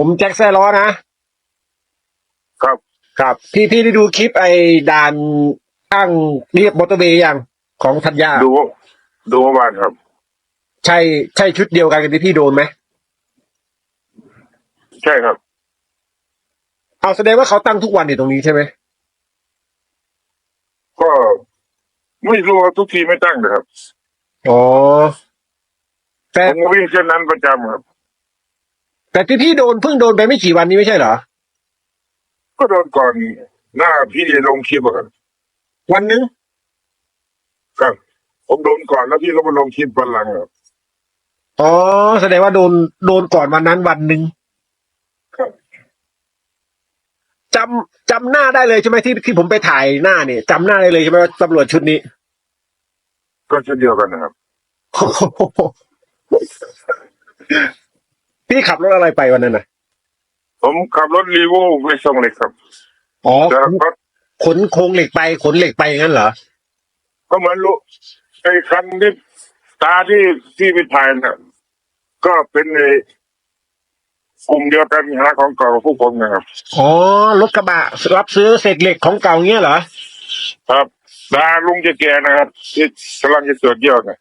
ผมแจ็คแซ่ล้อนะ ครับ ครับ พี่พี่ได้ดูคลิปไอ้ด่านข้างเรียบมอเตอร์เวย์ยังของธัญญาดู ดูเมื่อวานครับ ใช่ใช่ชุดเดียวกันกับที่พี่โดนไหมใช่ครับ เอาแสดงว่าเขาตั้งทุกวันอยู่ตรงนี้ใช่ไหมก็ไม่รู้ว่าทุกทีไม่ตั้งนะครับอ๋อแต่ผมก็วิ่งเส้นนั้นประจำครับ แต่ที่พี่โดนเพิ่งโดนไปไม่กี่วันนี้ไม่ใช่เหรอ ก็โดนก่อนหน้าพี่ลงคลิปอะครับวันนึงครับ ผมโดนก่อนแล้วพี่ก็มาลงคลิปวันหลังครับอ๋อแสดงว่าโดนโดนก่อนวันนั้นวันหนึ่งครับจำจำหน้าได้เลยใช่ไหมที่ที่ผมไปถ่ายหน้าเนี่ยจำหน้าได้เลยใช่ไหมว่าตำรวจชุดนี้ ก็เช่นเดียวกันนะครับ พี่ขับรถอะไรไปวันนั้นน่ะผมขับรถรีโวไปส่งเหล็กครับอ๋อแต่ก็ขนโครงเหล็กไปขนเหล็กไปงั้นเหรอก็เหมือนรู้ไอ้คันที่ตาที่ที่ไปถ่ายน่ะ ก็เป็นไอ้กลุ่มเดียวกันหาของเก่ากับพวกผมนะครับอ๋อรถกระบะรับซื้อเศษเหล็กของเก่าเงี้ยเหรอครับตาลุงจะแก่นะครับที่กำลังจะสวดเยี่ยวนะ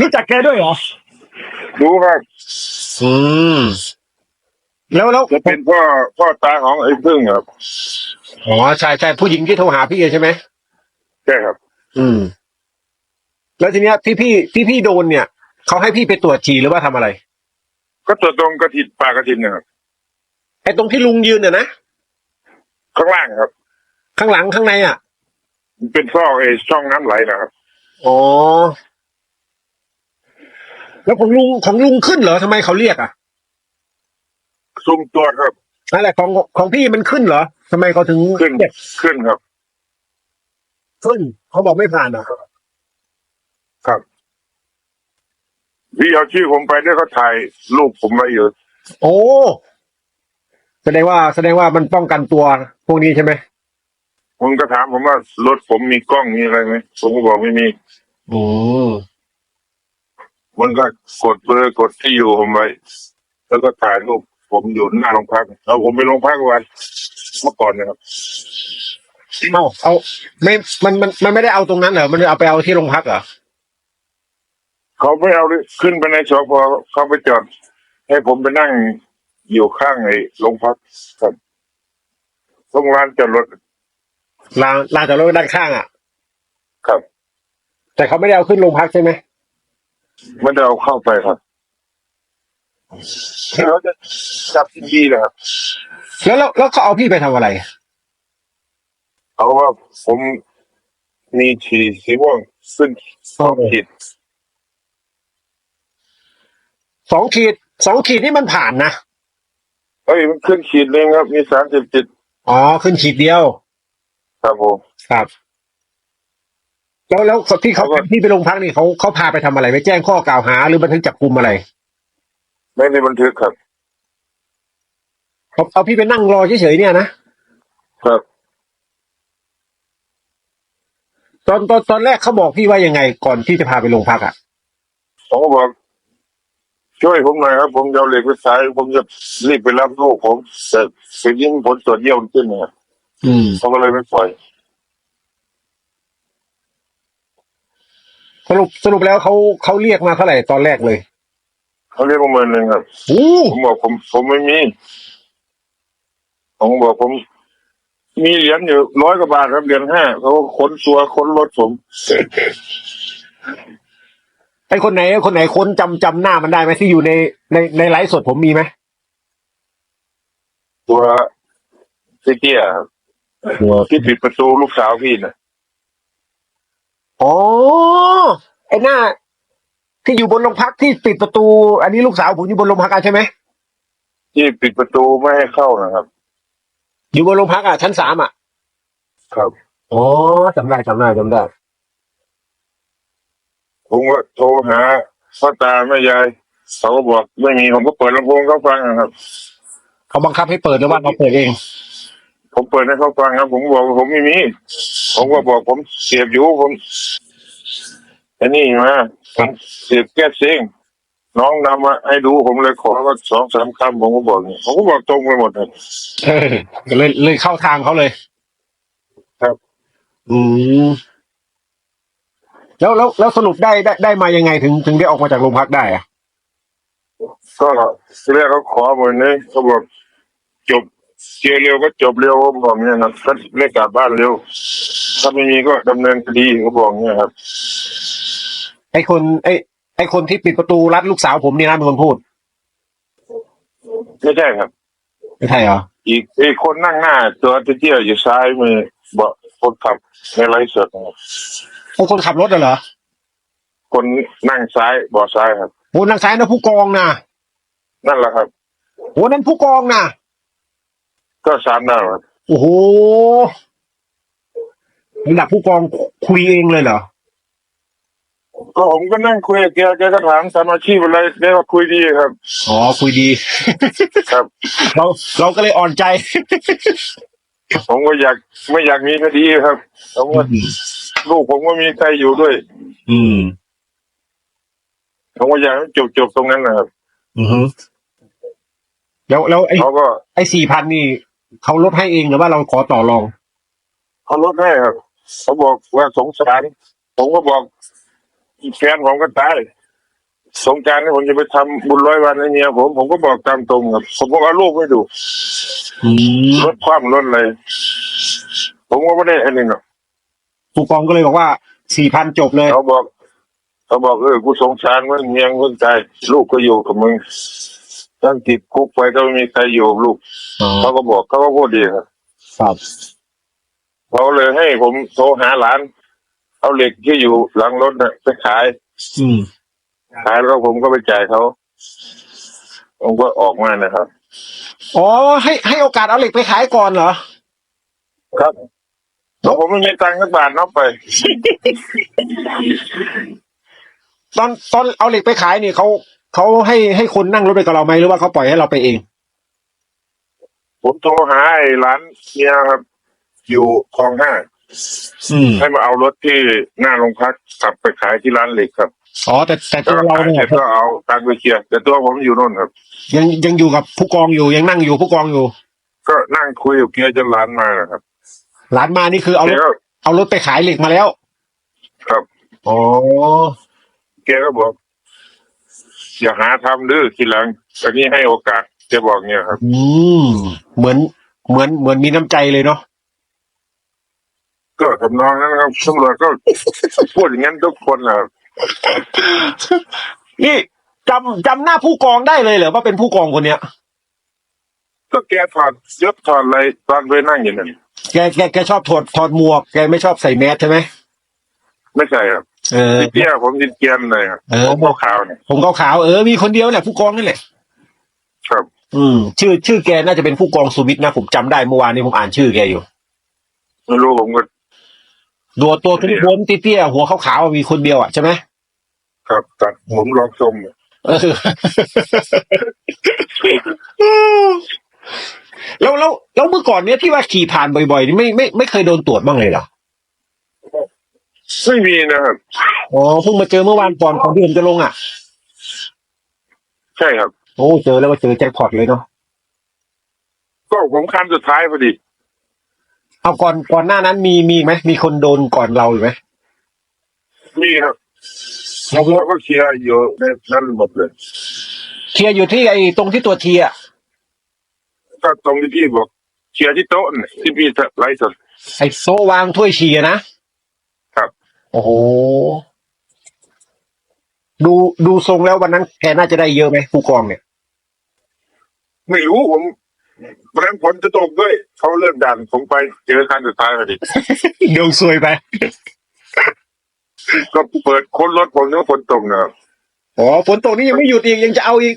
รู้จักแกด้วยเหรอ รู้ครับอืมแล้วแล้วจะเป็นพ่อพ่อตาของไอ้พึ่งครับ อ๋อใช่ใช่ผู้หญิงที่โทรหาพี่ใช่ไหมใช่ครับ อืม แล้วทีเนี้ยที่พี่ที่พี่โดนเนี่ยเขาให้พี่ไปตรวจฉี่หรือว่าทำอะไร ก็ตัวตรงกระถินปลากระถินนะครับไอ้ตรงที่ลุงยืนน่ะนะข้างล่างครับ ข้างหลังข้างในอะมันเป็นซอกไอ้ช่องน้ำไหลนะครับ อ๋อ แล้วของลุงของลุงขึ้นเหรอทำไมเขาเรียกอะซุ่มตัวจครับนั่นแหละของของพี่มันขึ้นเหรอทำไมเขาถึงขึ้นเรียกขึ้นครับ ขึ้น เขาบอกไม่ผ่านเหรอครับพี่เอาชื่อผมไปด้วยเขาถ่ายรูปผมไว้อยู่โอ้แสดงว่าแสดงว่ามันป้องกันตัวพวกนี้ใช่ไหมผมก็ถามผมว่ารถผมมีกล้องมีอะไรไหมผมก็บอกไม่มีอื มมันก็กดเบอร์กดที่อยู่ผมไว้แล้วก็ถ่ายรูปผมอยู่หน้าโรงพักเอาผมไปโรงพักวันเมื่อก่อนนะครับเอาเอาไม่มันมันมันไม่ได้เอาตรงนั้นเหรอมันเอาไปเอาที่โรงพักเหรอเขาไม่เอาเลยขึ้นไปในสพเขาไปจอดให้ผมไปนั่งอยู่ข้างไอ้โรงพักครับตรงลานจอดรถลานลานจอดรถด้านข้างอะ ครับ แต่เขาไม่ได้เอาขึ้นโรงพักใช่ไหม ไม่ได้เอาเข้าไปครับเขาจะจับที่ดีนะครับแล้วแล้วแล้วเขาเอาพี่ไปทำอะไรเขาว่าผมมีฉี่สีม่วงซึ่งสองขีดสองขีดสองขีดนี่มันผ่านนะเอ้ยมันขึ้นขีดเลยครับ มีสารเสพติดอ๋อขึ้นขีดเดียว ครับผม ครับ แล้วแล้วที่เขาเขาก็ที่ไปโรงพักนี่เขาเขาพาไปทำอะไรไปแจ้งข้อกล่าวหา หรือบันทึกจับกลุ่มอะไรไม่ได้บันทึกครับเขาเอาพี่ไปนั่งรอเฉยๆเนี่ยนะครับ ตอนตอนตอนแรกเขาบอกพี่ว่ายังไงก่อนที่จะพาไปโรงพักอะผมก็บอกช่วยผมหน่อยครับ ผมจะเอาเหล็กไปสาย ผมจะรีบไปรับลูกผมแต่สิ่งที่ผลตรวจเยี่ยมขึ้นเนี่ยอืมเขาก็เลยไม่ปล่อย สรุปสรุปแล้วเขาเขาเรียกมาเท่าไหร่ตอนแรกเลยเขาเรียกประเมินหนึ่งครับโอ้ผมบอกผม ผมไม่มีผมบอกผม มีเหรียญอยู่ร้อยกว่าบาทครับเหรียญห้าเขาก็ค้นตัวค้นรถผม ไอคนไหนคนไหนคนจำจำหน้ามันได้ไหมที่อยู่ในในในไลฟ์สดผมมีไหมตัวเตี้ยๆครับที่ปิดประตูลูกสาวพี่น่ะ อ๋อ ไอหน้า ที่อยู่บนโรงพักที่ปิดประตู อันนี้ลูกสาวผมอยู่บนโรงพักอะใช่ไหมที่ปิดประตูไม่ให้เข้านะครับ อยู่บนโรงพักอะชั้นสามอะครับ อ๋อจำได้จำได้จำได้ผมก็โทรหาพ่อตาแม่ยายเขาก็บอกไม่มีผมก็เปิดลำโพงเขาฟังนะครับ เขาบังคับให้เปิดหรือว่าเราเปิดเอง ผมเปิดให้เขาฟังครับ ผมบอกว่าผมไม่มี ผมก็บอกผมเสียบอยู่ผมไอ้นี่มาผมเสียบแก้เสียงน้องนำมาให้ดูผมเลยขอว่าสองสามคำผมก็บอกอย่างนี้ผมก็บอกตรงไปหมดครับเออก็เลยเลยเข้าทางเขาเลย ครับ อืมแล้วแล้วแล้วสรุปได้ได้ได้มายังไงถึงถึงได้ออกมาจากโรงพักได้อะก็เรียกเขาขอเหมือนนี้เขาบอกจบ เจอเร็วก็จบเร็วผมบอกเนี่ยครับก็เรียกกลับบ้านเร็ว ถ้าไม่มีก็ดำเนินคดีเขาบอกเนี่ยครับ ไอคนไอไอคนที่ปิดประตูรัดลูกสาวผมนี่นะเป็นคนพูดไม่ใช่ครับ ไม่ใช่เหรออีกอีกคนนั่งหน้า ตัวเตี้ยๆอยู่ซ้ายมือเบาะคนขับในไลฟ์สดนะครับไอคนขับรถน่ะเหรอคนนั่งซ้ายเบาะซ้ายครับ โหทางซ้ายนะผู้กองนะนั่นแหละครับ โหนั่นผู้กองนะ ก็สามดาวครับโอ้โหระดับผู้กองคุยเองเลยเหรอ ก็ผมก็นั่งคุยกับแกแกก็ถามทำอาชีพอะไรแกก็คุยดีครับ อ๋อ คุยดี ครับ เราเราก็เลยอ่อนใจ ผมก็อยากไม่อยากมีคดีครับผมว่าลูกผมก็มีใครอยู่ด้วย อืมผมก็อยากให้จบจบๆตรงนั้นนะครับ อือฮึแล้วแล้วไอ้เขาก็ไอ้สี่พันนี่ เขาลดให้เองหรือว่าเราขอต่อรอง เขาลดให้ครับเขาบอกว่าสงสารผมก็บอกแฟนผมก็ตายสงกรารนี่ผมจะไปทำบุญร้อยวันให้เมียผมผมก็บอกตามตรงครับผมก็เอาลูกไม่ดูอืมลดความลดเลย ผมก็ไม่ได้อันหนึ่งหรอกผู้กองก็เลยบอกว่าสี่พันจบเลยเขาบอก เขาบอกเออกูสงสารมึงเมียมึงตายลูกก็อยู่กับมึง ตั้งติดคุกไปก็ไม่มีใครอยู่กับลูกอ๋อเขาก็บอกเขาก็พูดดีครับครับเขาเลยให้ผมโทรหาหลาน เอาเหล็กที่อยู่หลังรถน่ะไปขาย อืมขายแล้วผมก็ไปจ่ายเขา ผมก็ออกมานะครับ อ๋อให้ให้โอกาสเอาเหล็กไปขายก่อนเหรอ ครับแล้วผมไม่มีตังค์สักบาทนับไป ตอนตอนเอาเหล็กไปขายนี่เขา เขาให้ให้คนนั่งรถไปกับเราไหมหรือว่าเขาปล่อยให้เราไปเอง ผมโทรหาไอ้ร้านเนี่ยครับ อยู่คลองห้าอืมให้มาเอารถที่หน้าโรงพักกลับไปขายที่ร้านเหล็กครับอ๋อแต่แต่แล้ตัววก็เราขายเนี่เสร็ยจก็เอาตังค์ไปเคลียร์แต่ตัวผมอยู่นู่นครับ ยังยังอยู่กับผู้กองอยู่ยังนั่งอยู่ผู้กองอยู่ก็นั่งคุยกับเกียร์จนร้านมานะครับหลานมานี่คือเอารแกถก็เอารถไปขายเหล็กมาแล้วครับ อ๋อแกก็บอก อย่าหาทำดื้อทีหลังแต่นี่ให้โอกาสแกบอกเนี่ยครับ อืมเหมือน เหมือน เหมือนมีน้ำใจเลยเนาะ ก็ทำนองนั้นนะครับตำรวจก็ พูดอย่างนั้นทุกคนนะครับนี่จำจำหน้าผู้กองได้เลยเหรอว่าเป็นผู้กองคนเนี้ย ก็แกถอดยศถอดอะไรตอนไปนั่งอยู่นั่นแก แก แกชอบถอดถอดหมวก แกไม่ชอบใส่แมสใช่ไหม ไม่ใช่ครับ เออเตี้ยผมดินเกียนเลยครับเออ ผมขาวๆเนี่ย ผมขาวๆเออมีคนเดียวแหละผู้กองนั่นแหละ ครับ อืม ชื่อ ชื่อแกน่าจะเป็นผู้กองสุวิทย์นะผมจำได้เมื่อวานนี้ผมอ่านชื่อแกอยู่ไม่รู้ผมก็ ตัวตัวทุ้มๆเตี้ยๆหัวขาวๆมีคนเดียวอะใช่ไหมครับตัดผมลองชมเออ แล้วแล้วแล้วเมื่อก่อนเนี้ยที่ว่าขี่ผ่านบ่อยๆนี่ไม่ไม่ไม่เคยโดนตรวจบ้างเลยเหรอ ไม่มีนะครับอ๋อเพิ่งมาเจอเมื่อวานก่อนของที่ผมจะลงอะ ใช่ครับ โอ้เจอแล้วก็เจอแจ็คพอตเลยเนาะก็ผมคันสุดท้ายพอดี เอาก่อนก่อนหน้านั้นมีมีไหมมีคนโดนก่อนเราอยู่ไหมมีครับแล้วเราก็เคลียร์อยู่ในนั้นหมดเลยเคลียร์อยู่ที่ไอ้ตรงที่ตัวทีอะก็ตรงที่พี่บอกเคลียร์ที่โต๊ะน่ะที่พี่ไลฟ์สดไอ้โซวางถ้วยชีอะนะครับ โอ้โหดูดูทรงแล้ววันนั้นแกน่าจะได้เยอะไหมผู้กองเนี่ย ไม่รู้ผมวันนั้นฝนจะตกด้วย เขาเริ่มดันผมไปเจอคันสุดท้ายพอดีเดี๋ยวซวยไปก็เปิดค้นรถผมนึกว่าฝนตกนะครับอ๋อฝนตกนี่ยังไม่หยุดอีกยังจะเอาอีก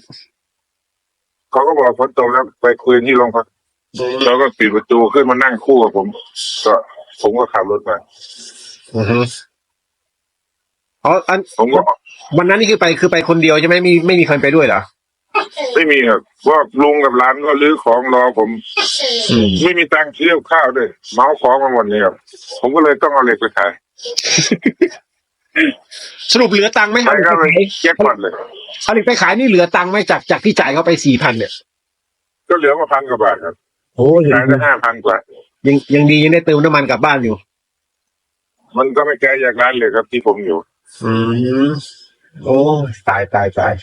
เขาก็บอกฝนตกแล้วไปคุยที่โรงพักแล้วก็ปิดประตูขึ้นมานั่งคู่กับผม ก็ผมก็ขับรถมาอือฮึ อ๋ออันผมก็วันนั้นนี่คือไปคือไปคนเดียวใช่ไหมมีไม่มีใครไปด้วยเหรอไม่มีครับว่าลุงกับร้านก็รื้อของรอผมอืมไม่มีตังค์เที่ยวข้าวด้วยเมาของมาหมดเลยครับผมก็เลยต้องเอาเหล็กไปขายสรุปเหลือตังค์ไหมใช่ครับเอาเลยเหล็กแจ็คพอตเลย เอาเหล็กไปขายนี่เหลือตังค์ไหมจากจากที่จ่ายเขาไปสี่พันเนี่ยก็เหลือมาพันกว่าบาทครับโอ้ยขายได้ห้าพันกว่า ยังยังดียังได้เติมน้ำมันกลับบ้านอยู่ มันก็ไม่ไกลจากร้านเลยครับที่ผมอยู่ อืมโอ้ยตายตายตาย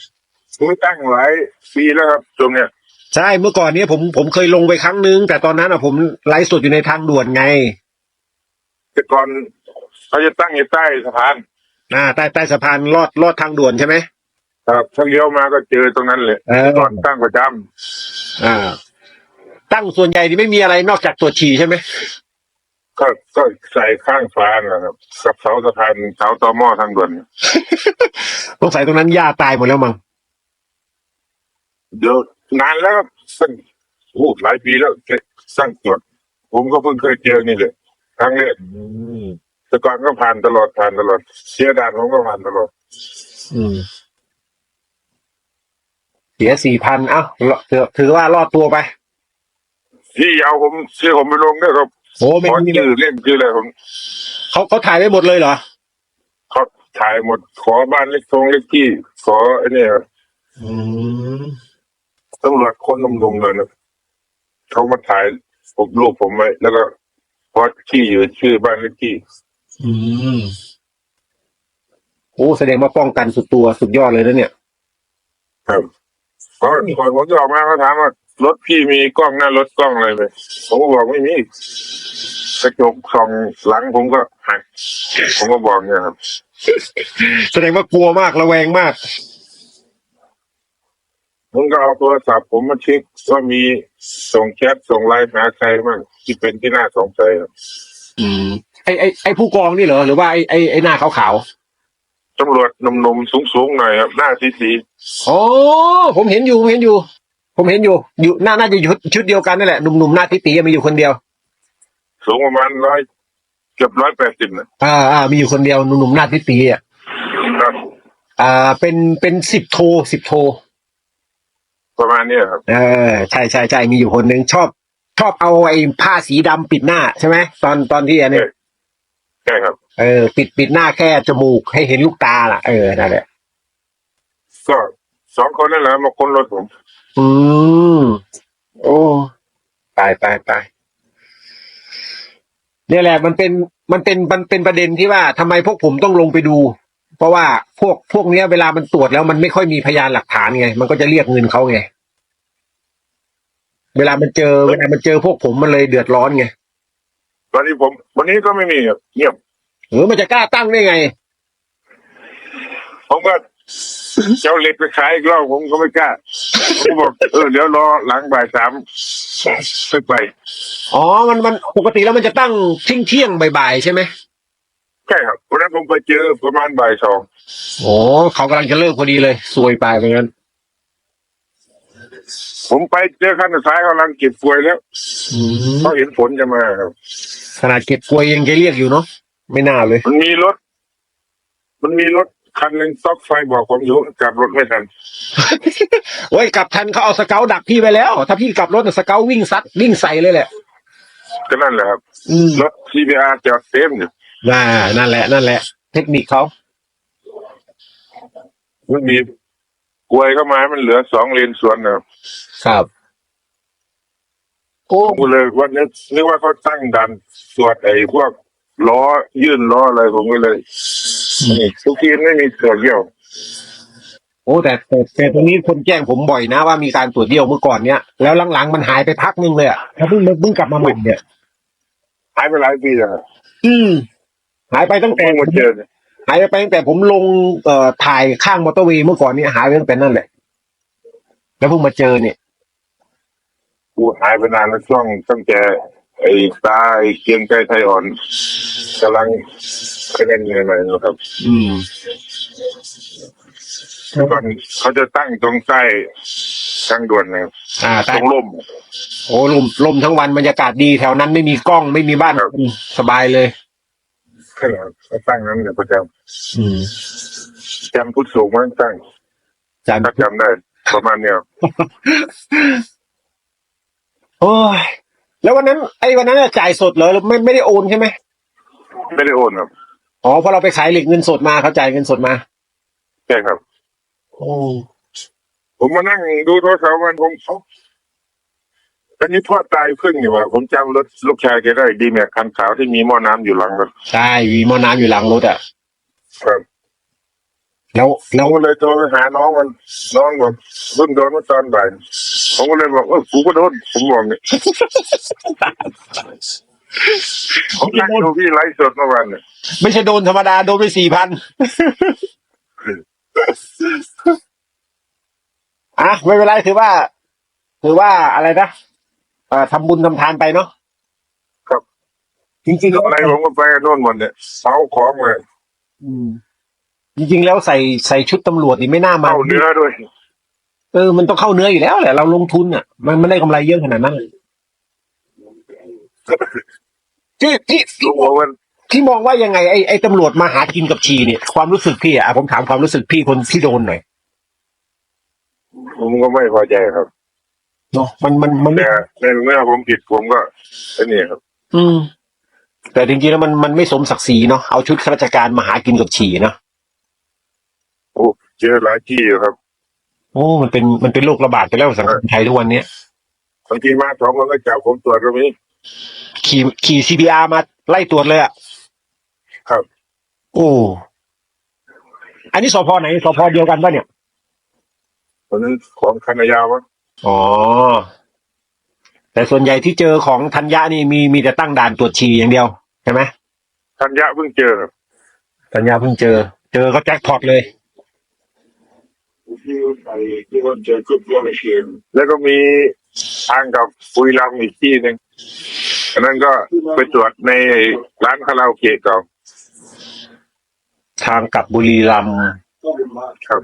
ผมตั้งหลายปีแล้วครับตรงเนี้ยใช่เมื่อก่อนเนี้ยผมผมเคยลงไปครั้งนึง แต่ตอนนั้นอะผมไลฟ์สดอยู่ในทางด่วนไง แต่ก่อนเขาจะตั้งอยู่ใต้สะพานอ่าใต้ใต้สะพานลอดลอดทางด่วนใช่ไหมครับถ้าเลี้ยวมาก็เจอตรงนั้นเลยเออก่อนตั้งประจำอ่า ตั้งส่วนใหญ่นี่ไม่มีอะไรนอกจากตรวจฉี่ใช่ไหม ก็ก็ใส่ข้างฟ้านะครับกับเสาสะพานเสาตอหม้อทางด่วนสงสัยตรงนั้นหญ้าตายหมดแล้วมั้งเดี๋ยวนานแล้วครับสักโอ้หลายปีแล้วสร้างตรวจผมก็เพิ่งเคยเจอนี่เลยครั้งแรกแต่ก่อนก็ผ่านตลอดผ่านตลอด เสียดานผมก็ผ่านตลอด อืมเสียสี่พันเอ้าถือถือว่ารอดตัวไป ที่เอาผมเชื่อผมไปลงด้วยครับ โอ้ไม่ขอมีชื่อเล่นชื่ออะไรผมเขาเขาถ่ายไว้หมดเลยเหรอเขาถ่ายหมด ขอบ้านเล็กทงเล็กที่ ขอไอ้เนี่ยอืมตำรวจคนนมนมเลยนะเขามาถ่ายผมรูปผมไว้แล้วก็พอที่อยู่ชื่อบ้านเล็กที่ อืมโอ้แสดงว่าป้องกันสุดตัวสุดยอดเลยนะเนี่ย ครับเพราะก่อนผมจะออกมาเขาถามว่า รถพี่มีกล้องหน้ารถกล้องอะไรไหมผมก็บอกไม่มีกระจกส่องหลังผมก็หักผมก็บอกเนี่ยครับแสดงว่ากลัวมากระแวงมาก ผมก็เอาโทรศัพท์ผมมาเช็คว่ามีส่งแชทส่งไลน์หาใครบ้างที่เป็นที่น่าสงสัยครับอืมไอไอไอผู้กองนี่เหรอหรือว่าไอไอไอหน้าขาวตำรวจหนุ่มๆสูงๆหน่อยครับหน้าสีสีๆอ๋อผมเห็นอยู่ผมเห็นอยู่ ผมเห็นอยู่อยู่น่าน่าจะอยู่ชุดชุดเดียวกันนั่นแหละหนุ่มๆหน้าติตีมีอยู่คนเดียว สูงประมาณร้อยเกือบร้อยแปดสิบนะอ่าอ่ามีอยู่คนเดียวหนุ่มๆหน้าติตีอะครับอ่าเป็นเป็นสิบโทสิบโทประมาณเนี้ยครับ เออใช่ใช่ใช่มีอยู่คนหนึ่งชอบ ชอบเอาไอ้ผ้าสีดำปิดหน้าใช่ไหมตอนตอนที่อันเนี้ยใช่ครับ เออปิดปิดหน้าแค่จมูกให้เห็นลูกตาล่ะเออนั่นแหละก็สองคนนั่นแหละมาค้นรถผม อืมโอ้ตายตายตายเนี่ยแหละมันเป็นมันเป็นมันเป็นประเด็นที่ว่าทำไมพวกผมต้องลงไปดู เพราะว่าพวกพวกเนี้ยเวลามันตรวจแล้วมันไม่ค่อยมีพยานหลักฐานไง มันก็จะเรียกเงินเขาไง เวลามันเจอเวลามันเจอพวกผมมันเลยเดือดร้อนไงตอนนี้ผมวันนี้ก็ไม่มีครับเงียบ หรือมันจะกล้าตั้งได้ไง ผมก็ เจ้าเหล็กไปขายอีกรอบผมก็ไม่กล้าผมก็บอกเออเดี๋ยวรอหลังบ่ายสามค่อยไปอ๋อ มันมันปกติแล้วมันจะตั้งเที่ยงเที่ยงๆบ่ายๆใช่ไหมใช่ครับวันนั้นผมไปเจอประมาณบ่ายสองโอ้เขากำลังจะเลิกพอดีเลยซวยไปเหมือนกันผมไปเจอขั้นสุดท้ายกำลังเก็บกลวยแล้วอืมเขาเห็นผลจะมาครับขนาดเก็บกลวยยังจะเรียกอยู่เนาะไม่น่าเลย มันมีรถ มันมีรถ คันหนึ่งซ็อกไฟบอกผมอยู่กลับรถไม่ทันโอ้ยกลับทันเขาเอาสเกลดักพี่ไปแล้ว ถ้าพี่กลับรถน่ะสเกลวิ่งซัดวิ่งใส่เลยแหละ ก็นั่นแหละครับอืม รถ CBR จอดเต็มอยู่น่านั่นแหละ นั่นแหละ เทคนิคเขามันมีกลวยเข้ามาให้มันเหลือสองเลนสวนนะครับครับ โอ้ผมก็เลยวันนี้นึกว่าเขาตั้งดันสวดไอ้พวกล้อยื่นล้ออะไรผมก็เลย ทุกทีไม่มีเสือเกี่ยวโอ้แต่แต่แต่ตรงนี้คนแจ้งผมบ่อยนะว่ามีการตรวจเดี่ยวเมื่อก่อนเนี้ยแล้วหลังๆมันหายไปพักนึงเลยอะแล้วเพิ่งเพิ่งกลับมาใหม่เนี่ยหายไปหลายปีแล้วครับอืมหายไปตั้งแต่เพิ่งมาเจอเนี่ยหายไปตั้งแต่ผมลงเอ่อถ่ายข้างมอเตอร์เวย์เมื่อก่อนนี่หายไปตั้งแต่นั่นแหละแล้วเพิ่งมาเจอเนี่ยกูหายไปนานแล้วช่วงตั้งแต่ ไอ้ตาไอ้เกียงไกรไทยอ่อนกำลังคะแนนเงินใหม่ๆนะครับอืมก่อนเขาจะตั้งตรงใต้ทางด่วนนะครับอ่าตแต่รงร่ม โอ้ลมลมทั้งวันบรรยากาศดีแถวนั้นไม่มีกล้องไม่มีบ้านครับ คนสบายเลยขึ้นมาเขาตั้งนั้นเนี่ยประจอืมำจำพุทธสูงมั้งตั้งจานถ้าจำได้ ประมาณเนี้ย โอ้ย แล้ววันนั้นไอ้วันนั้นน่ะจ่ายสดเหรอหรือไม่ไม่ได้โอนใช่ไหมไม่ได้โอนครับอ๋อเพราะเราไปขายเหล็กเงินสดมาเขาจ่ายเงินสดมาใช่ครับ โอ้ผมมานั่งดูโทรศัพท์วันผมเขาอันนี้พ่อตายครึ่งนี่ว่าผมจำรถลูกชายแกได้ดีแม็กคันขาวที่มีหม้อน้ำอยู่หลังรถใช่มีหม้อน้ำอยู่หลังรถอะครับ แล้วผแล้วมก็เลยโทรไปหาน้องมันน้องบอกรุ่นโดนเมื่อตอนบ่ายผมก็เลยบอกเออกูก็โดนผมบอกเนี่ยผมนั่งดูพี่ไลฟ์สดเมื่อวานเนี่ยไม่ใช่โดนธรรมดา โดนไปสี่พันอะไม่เป็นไรถือว่า ถือว่าอะไรนะเอ่อทำบุญทำทานไปเนาะครับจริงๆแล้วอะไรผมก็ไปกับโน่นหมดเนี่ยเสาของเลยอืม จริงๆแล้วใส่ใส่ชุดตำรวจนี่ไม่น่ามาเข้าเนื้อด้วย เออ มันต้องเข้าเนื้ออยู่แล้วแหละ เราลงทุนอะ มันไม่ได้กำไรเยอะขนาดนั้นที่ที่รู้ว่ามันที่มองว่ายังไงไอ้ไอ้ตำรวจมาหากินกับชีเนี่ย ความรู้สึกพี่อะผมถามความรู้สึกพี่คนที่โดนหน่อยผมก็ไม่พอใจครับเนาะมันมันมันไม่แต่ในเมื่อผมผิดผมก็ไอ้นี่ครับ อืม แต่จริงๆแล้วมันมันไม่สมศักดิ์ศรีเนาะเอาชุดข้าราชการมาหากินกับฉีเนาะโอ้ เจอหลายที่อยู่ครับ โอ้มันเป็นมันเป็นโรคระบาดไปแล้วสังคมไทยทุกวันเนี้ยบางทีมาสองคนก็จับผมตรวจก็มีขี่ขี่ CPR มาไล่ตรวจเลยอะครับ โอ้อันนี้สพไหนสพเดียวกันปะเนี่ยเพราะฉะนั้นของคณะยาวมั้งอ๋อแต่ส่วนใหญ่ที่เจอของธัญญานี่มีมีแต่ตั้งด่านตรวจฉี่อย่างเดียวใช่ไหมธัญญะเพิ่งเจอครับธัญญาเพิ่งเจอ เจอก็แจ็คพอตเลย ที่ไปที่ว่าเจอคุกตัวในเชียงแล้วก็มีทางกับปุยรัมย์อีกที่หนึ่งอันนั้นก็ไปตรวจในร้านคาราโอเกะเก่าทางกลับบุรีรัมย์ครับ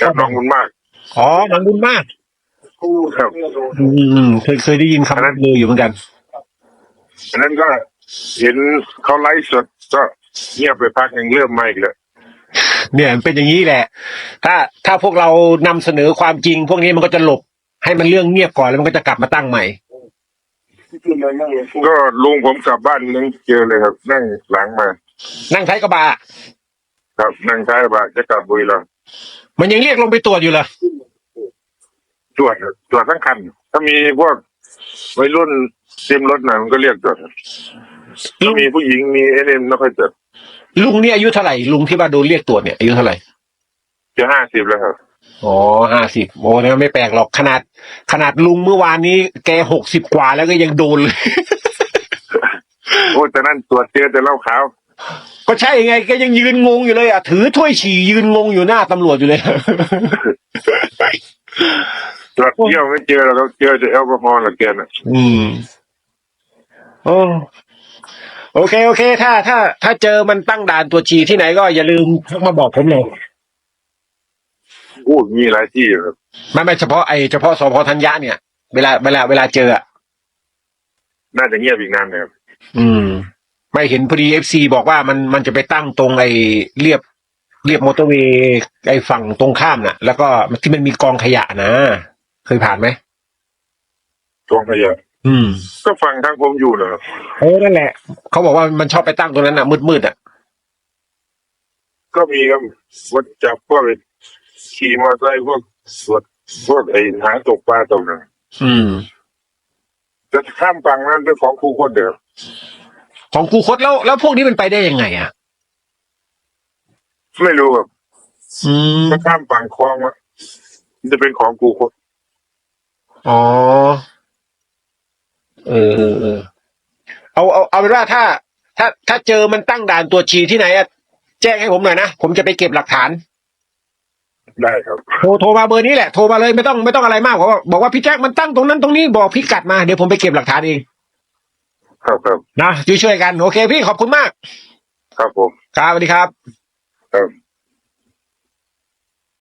กับน้องบุญมาก อ๋อหนังบุญมาก ครับ อืมเคยเคยได้ยินคำนั้นเลยอยู่เหมือนกันอันนั้นก็เห็นเขาไลฟ์สดก็เงียบไปพักหนึ่งเริ่มมาอีกแล้ว เนี่ยมันเป็นอย่างนี้แหละ ถ้าถ้าพวกเรานำเสนอความจริง พวกนี้มันก็จะหลบ ให้มันเรื่องเงียบก่อนแล้วมันก็จะกลับมาตั้งใหม่ ก็ลุงผมกลับบ้านนึงเจอเลยครับ นั่งหลังมา นั่งท้ายกระบะครับนั่งท้ายกระบะจะกลับบุรีรัมย์มันยังเรียกลงไปตรวจอยู่เหรอตรวจครับตรวจทั้งคัน ถ้ามีพวกวัยรุ่นเต็มรถหนะมันก็เรียกตรวจถ้ามีผู้หญิงมีเอ็นไม่ค่อยตรวจ ลุงนี่อายุเท่าไหร่ลุงที่ว่าโดนเรียกตรวจเนี่ยอายุเท่าไหร่จะห้าสิบแล้วครับอ๋อห้าสิบโอ้เนี่ยไม่แปลกหรอกขนาด ขนาดลุงเมื่อวานนี้ แกหกสิบกว่าแล้วก็ยังโดนเลย โอ้แต่นั่นตรวจเจอแต่เหล้าขาวก็ใช่ไงแกยังยืนงงอยู่เลยอะถือถ้วยฉี่ยืนงงอยู่หน้าตำรวจอยู่เลย ตรวจเที่ยวไม่เจอแล้วครับเจอแต่แอลกอฮอล์หลักแกน่ะอืมโอ้ โอเคโอเค ถ้าถ้า ถ้าเจอมันตั้งด่านตัวจฉี่ที่ไหนก็อย่าลืมทักมาบอกผมเลยโอ้มีหลายที่อยู่ครับไม่ไม่เฉพาะไอเฉพาะสพธัญญะเนี่ย เวลาเวลาเวลาเจออะน่าจะเงียบอีกนานนะครับอืม ไม่เห็นพอดีเอฟซีบอกว่ามันมันจะไปตั้งตรงไอเรียบ เรียบมอเตอร์เวย์ไอฝั่งตรงข้ามน่ะ แล้วก็ที่มันมีกองขยะนะ เคยผ่านไหมกองขยะ อืมก็ฟังทางผมอยู่นะครับเออนั่นแหละ เขาบอกว่ามันชอบไปตั้งตรงนั้นอะ มืดๆอะ ก็มีครับว่าจับพวกขี่มอเตอร์ไซค์พวกสวดพวกไอ้หาตกปลาตกนั้นอืมจะข้ามฝั่งนั้นเป็นของครูคนเดียวของกูคดแล้วแล้วพวกนี้มันไปได้ยังไงอะ ไม่รู้ครับอืมถ้าข้ามฝั่งคลองอะมันจะเป็นของครูคน อ๋อ เออเออเออเอาเอาเอาเป็นว่าถ้า ถ้าถ้าเจอมันตั้งด่านตัวจฉี่ที่ไหนอะแจ้งให้ผมหน่อยนะ ผมจะไปเก็บหลักฐาน ได้ครับ โทรโทรมาเบอร์นี้แหละ โทรมาเลยไม่ต้องไม่ต้องอะไรมากบอกว่าบอกว่าพี่แจ็คมันตั้งตรงนั้นตรงนี้บอกพี่กัดมาเดี๋ยวผมไปเก็บหลักฐานเอง ครับครับนะช่วยช่วยๆกัน โอเคพี่ขอบคุณมาก ครับผม ครับสวัสดีครับ ครับ